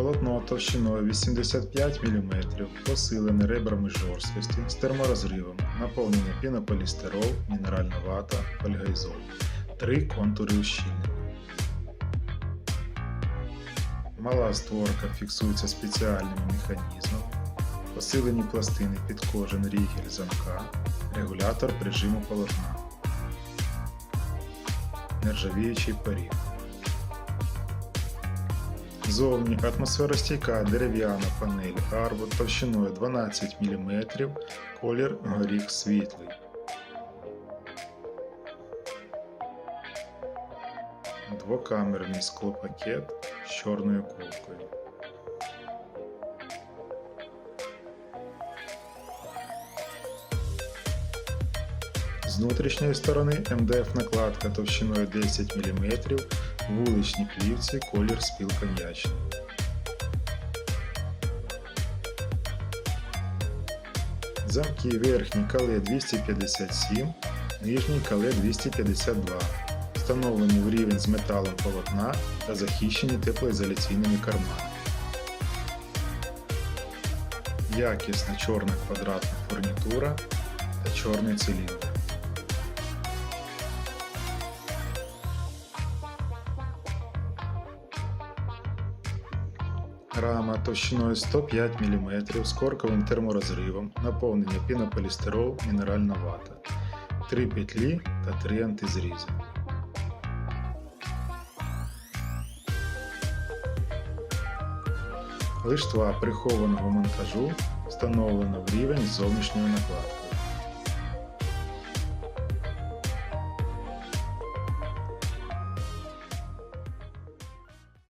Полотно товщиною 85 мм, посилене ребрами жорсткості з терморозривом, наповнення пінополістирол, мінеральна вата, фольгайзол. Три контури ущільнення. Мала створка фіксується спеціальним механізмом, посилені пластини під кожен рігель замка, регулятор прижиму полотна, нержавіючий поріг. Зовні атмосферостійка дерев'яна панель гарбу товщиною 12 мм, колір горіх світлий. Двокамерний склопакет з чорною колкою. З внутрішньої сторони МДФ накладка товщиною 10 мм, вуличні плівці, колір спіл коньячний. Замки верхній кале 257, нижній кале 252. Встановлені в рівень з металом полотна та захищені теплоізоляційними карманами. Якісна чорна квадратна фурнітура та чорний циліндр. Рама товщиною 105 мм з корковим терморозривом, наповнення пінополістирол, мінеральна вата, 3 петлі та 3 антизрізи. Лиштва прихованого монтажу встановлено в рівень з зовнішньою накладкою.